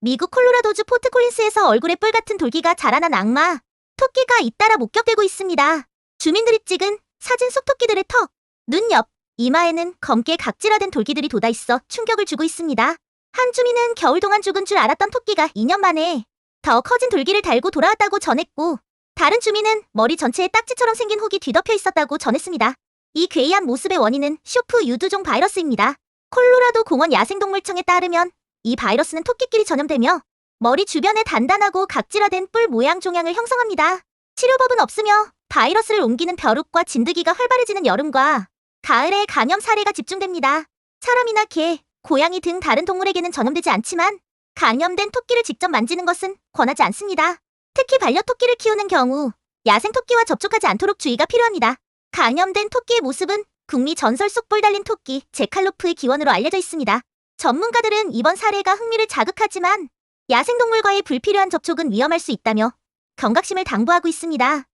미국 콜로라도주 포트 콜린스에서 얼굴에 뿔 같은 돌기가 자라난 악마, 토끼가 잇따라 목격되고 있습니다. 주민들이 찍은 사진 속 토끼들의 턱, 눈 옆, 이마에는 검게 각질화된 돌기들이 돋아 있어 충격을 주고 있습니다. 한 주민은 겨울 동안 죽은 줄 알았던 토끼가 2년 만에 더 커진 돌기를 달고 돌아왔다고 전했고, 다른 주민은 머리 전체에 딱지처럼 생긴 혹이 뒤덮여 있었다고 전했습니다. 이 괴이한 모습의 원인은 쇼프 유두종 바이러스입니다. 콜로라도 공원 야생동물청에 따르면 이 바이러스는 토끼끼리 전염되며 머리 주변에 단단하고 각질화된 뿔 모양 종양을 형성합니다. 치료법은 없으며 바이러스를 옮기는 벼룩과 진드기가 활발해지는 여름과 가을에 감염 사례가 집중됩니다. 사람이나 개, 고양이 등 다른 동물에게는 전염되지 않지만 감염된 토끼를 직접 만지는 것은 권하지 않습니다. 특히 반려토끼를 키우는 경우 야생 토끼와 접촉하지 않도록 주의가 필요합니다. 감염된 토끼의 모습은 국미 전설 속뿔 달린 토끼 제칼로프의 기원으로 알려져 있습니다. 전문가들은 이번 사례가 흥미를 자극하지만 야생동물과의 불필요한 접촉은 위험할 수 있다며 경각심을 당부하고 있습니다.